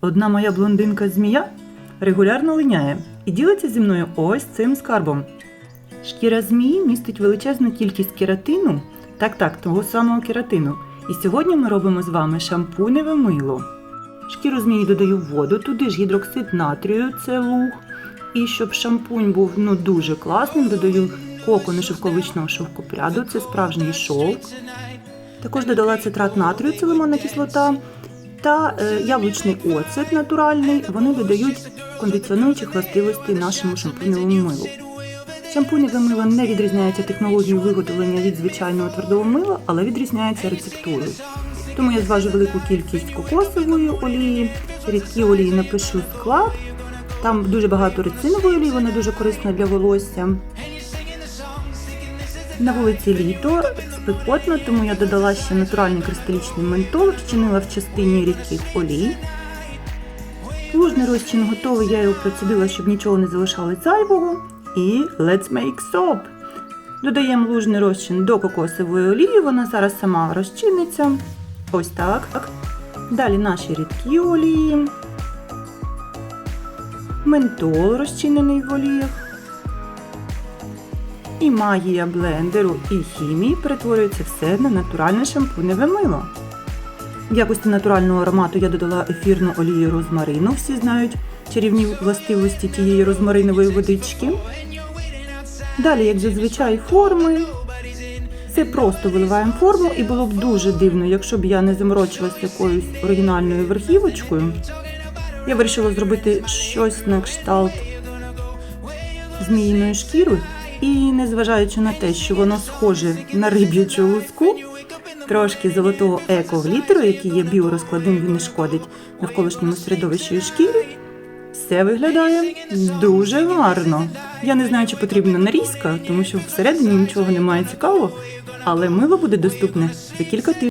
Одна моя блондинка змія регулярно линяє і ділиться зі мною ось цим скарбом. Шкіра змії містить величезну кількість кератину, так так, того самого кератину. І сьогодні ми робимо з вами шампуневе мило. Шкіру змії додаю воду, туди ж гідроксид натрію, це луг. І щоб шампунь був ну дуже класним, додаю кокони шовковичного шовкопряду, це справжній шовк. Також додала цитрат натрію, це лимонна кислота, та е, яблучний оцет натуральний. Вони додають кондиціонуючих властивостей нашому шампуневому милу. Шампуневе мило не відрізняється технологією виготовлення від звичайного твердого мила, але відрізняється рецептурою. Тому я зважу велику кількість кокосової олії, рідкі олії напишу склад. Там дуже багато рецинової олії, вона дуже корисна для волосся. На вулиці літо спекотно, тому я додала ще натуральний кристалічний ментол, вчинила в частині рідких олій. Лужний розчин готовий, я його процедила, щоб нічого не залишалось зайвого. І let's make soap. Додаємо лужний розчин до кокосової олії, вона зараз сама розчиниться. Ось так. Далі наші рідкі олії. Ментол розчинений в оліях. І магія блендеру і хімії перетворюється все на натуральне шампуневе мило. В якості натурального аромату я додала ефірну олію розмарину. Всі знають чарівні властивості тієї розмаринової водички. Далі, як зазвичай, форми. Це просто виливаємо форму, і було б дуже дивно, якщо б я не заморочилася якоюсь оригінальною верхівочкою. Я вирішила зробити щось на кшталт зміїної шкіри. І незважаючи на те, що воно схоже на риб'ячу луску, трошки золотого еко-глітеру, який є біорозкладним, він не шкодить навколишньому середовищу і шкірі, все виглядає дуже гарно. Я не знаю, чи потрібна нарізка, тому що всередині нічого немає цікавого, але мило буде доступне за кілька тижнів.